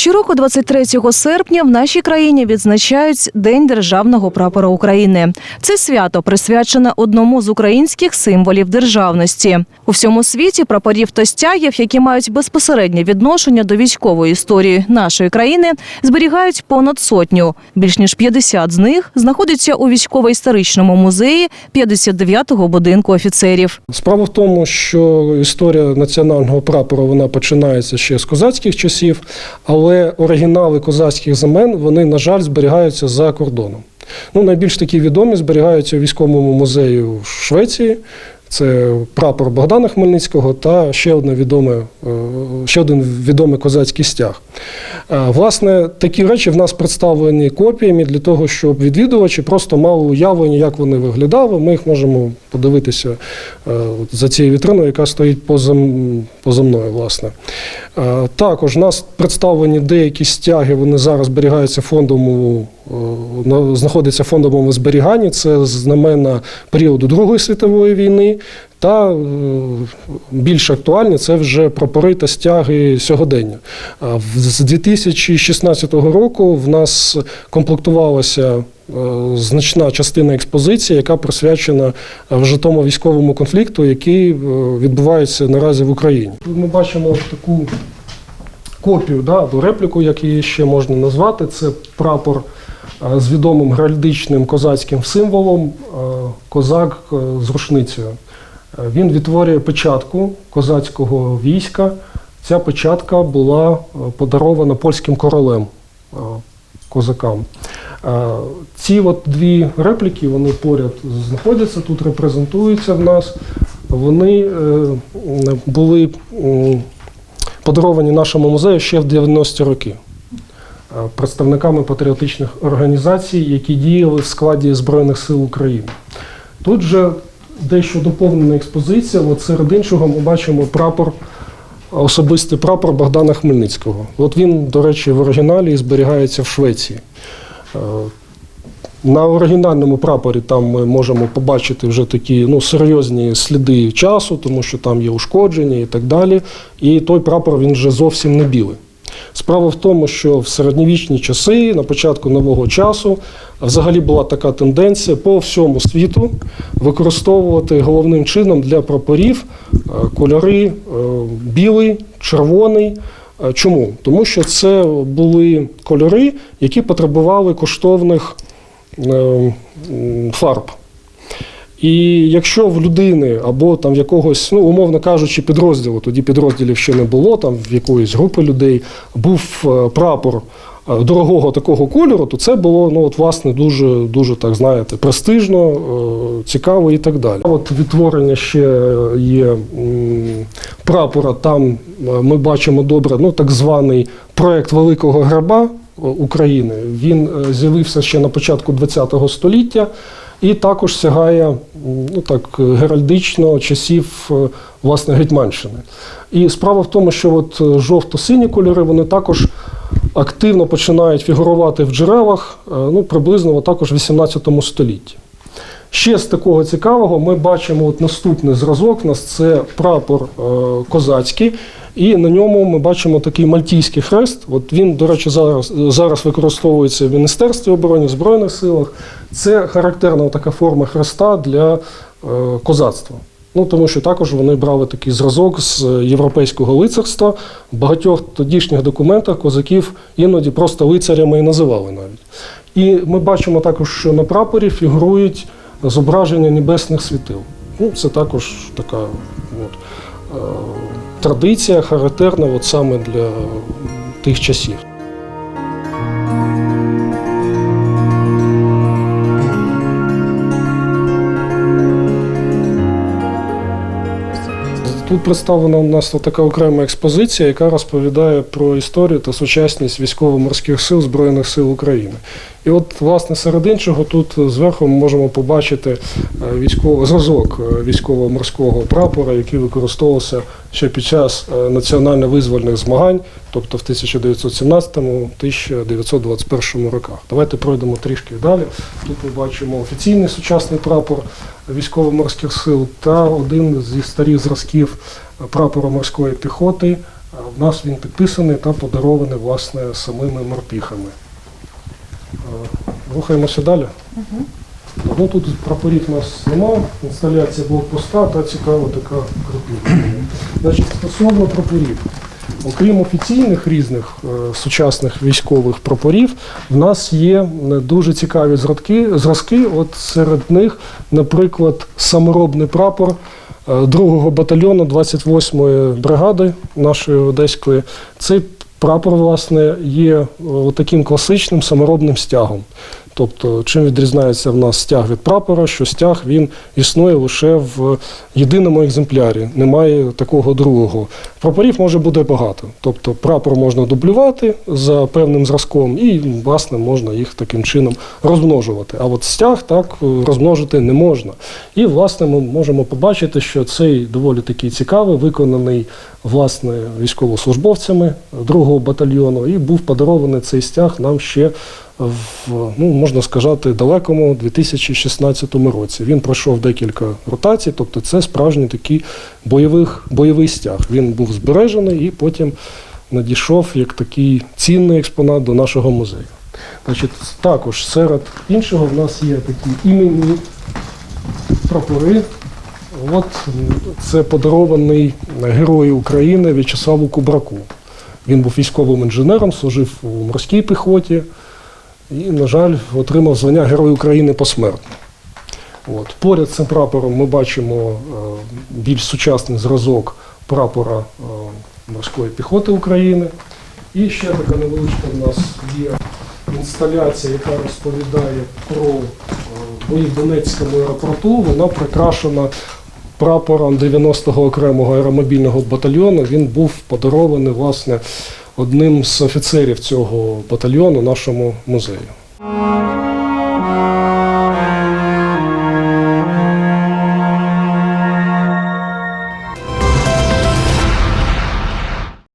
Щороку, 23 серпня, в нашій країні відзначають День державного прапора України. Це свято присвячене одному з українських символів державності. У всьому світі прапорів та стягів, які мають безпосереднє відношення до військової історії нашої країни, зберігають понад сотню. Більш ніж 50 з них знаходяться у військово-історичному музеї 59-го будинку офіцерів. Справа в тому, що історія національного прапору вона починається ще з козацьких часів, але оригінали козацьких знамен вони, на жаль, зберігаються за кордоном. Ну, найбільш такі відомі зберігаються у військовому музеї в Швеції. Це прапор Богдана Хмельницького та ще одне відоме, е, ще один відомий козацький стяг. Е, Власне, такі речі в нас представлені копіями для того, щоб відвідувачі просто мали уявлення, як вони виглядали. Ми їх можемо подивитися е, за цією вітриною, яка стоїть поза, поза мною. Власне. Також у нас представлені деякі стяги, вони зараз зберігаються в фондовому, е, знаходяться в фондовому зберіганні. Це знамена періоду Другої світової війни. Та е, більш актуальні це вже прапори та стяги сьогодення. З 2016 року в нас комплектувалася е, значна частина експозиції, яка присвячена е, вже тому військовому конфлікту, який відбувається наразі в Україні. Ми бачимо таку копію да, або репліку, як її ще можна назвати. Це прапор е, з відомим геральдичним козацьким символом е, козак е, з рушницею. Він відтворює печатку козацького війська. Ця печатка була подарована польським королем козакам. Ці от дві репліки, вони поряд знаходяться, тут репрезентуються в нас. Вони були подаровані нашому музею ще в 90-ті роки е, представниками патріотичних організацій, які діяли в складі Збройних сил України. Тут же дещо доповнена експозиція. От серед іншого ми бачимо прапор, особистий прапор Богдана Хмельницького. От він, до речі, в оригіналі зберігається в Швеції. На оригінальному прапорі там ми можемо побачити вже такі ну, серйозні сліди часу, тому що там є ушкодження і так далі. І той прапор він вже зовсім не білий. Справа в тому, що в середньовічні часи, на початку нового часу, взагалі була така тенденція по всьому світу використовувати головним чином для прапорів е, кольори е, білий, червоний. Е, Чому? Тому що це були кольори, які потребували коштовних фарб. І якщо в людини або там в якогось, ну умовно кажучи, підрозділу, тоді підрозділів ще не було, там в якоїсь групи людей був е, прапор е, дорогого такого кольору, то це було ну от власне дуже дуже так знаєте престижно, е, цікаво і так далі. От відтворення ще є прапора. Там е, ми бачимо добре, ну так званий проект Великого Граба е, України. Він е, з'явився ще на початку ХХ століття. І також сягає ну так геральдично часів е, власне Гетьманщини. І справа в тому, що от е, жовто-сині кольори вони також активно починають фігурувати в джерелах, е, ну приблизно також в 18 столітті. Ще з такого цікавого ми бачимо от наступний зразок. У нас це прапор е, козацький, і на ньому ми бачимо такий мальтійський хрест. От він, до речі, зараз, зараз використовується в Міністерстві оборони, в Збройних силах. Це характерна така форма хреста для е, козацтва. Ну, тому що також вони брали такий зразок з європейського лицарства. В багатьох тодішніх документах козаків іноді просто лицарями і називали навіть. І ми бачимо також, що на прапорі фігурують зображення небесних світил. Ну, це також така от, е, традиція, характерна от саме для тих часів. Тут представлена у нас така окрема експозиція, яка розповідає про історію та сучасність військово-морських сил Збройних сил України. І от, власне, серед іншого, тут зверху ми можемо побачити е, військовий зразок е, військово-морського прапора, який використовувався ще під час е, національно-визвольних змагань, тобто в 1917-1921 роках. Давайте пройдемо трішки далі. Тут ми бачимо офіційний сучасний прапор військово-морських сил та один зі старих зразків прапора морської піхоти А В нас він підписаний та подарований власне самими морпіхами. Е, Рухаємося далі. Ну, тут прапорів у нас немає, інсталяція блокпоста та цікава така крупінка. Значить, стосовно прапорів. Окрім офіційних різних е, сучасних військових прапорів, в нас є е, дуже цікаві зразки. зразки. От серед них, наприклад, саморобний прапор е, 2-го батальйону 28-ї бригади нашої одеської. Цей прапор, власне, є е, таким класичним саморобним стягом. Тобто, чим відрізняється в нас стяг від прапора, що стяг він існує лише в єдиному екземплярі, немає такого другого. Прапорів може бути багато. Тобто прапор можна дублювати за певним зразком, і власне можна їх таким чином розмножувати. А от стяг так розмножити не можна. І власне ми можемо побачити, що цей доволі такий цікавий, виконаний власне військовослужбовцями другого батальйону, і був подарований цей стяг нам ще в ну можна сказати далекому 2016 році. Він пройшов декілька ротацій, тобто це справжній такий бойових, бойовий стяг. Він був збережений і потім надійшов як такий цінний експонат до нашого музею. Значить, також серед іншого в нас є такі іменні прапори. От це подарований герою України В'ячеславу Кубраку. Він був військовим інженером, служив у морській піхоті і, на жаль, отримав звання Герой України посмертно. От. Поряд з цим прапором ми бачимо е, більш сучасний зразок прапора е, морської піхоти України. І ще така невеличка в нас є інсталяція, яка розповідає про е, бої в Донецькому аеропорту. Вона прикрашена прапором 90-го окремого аеромобільного батальйону. Він був подарований власне одним з офіцерів цього батальйону нашому музею.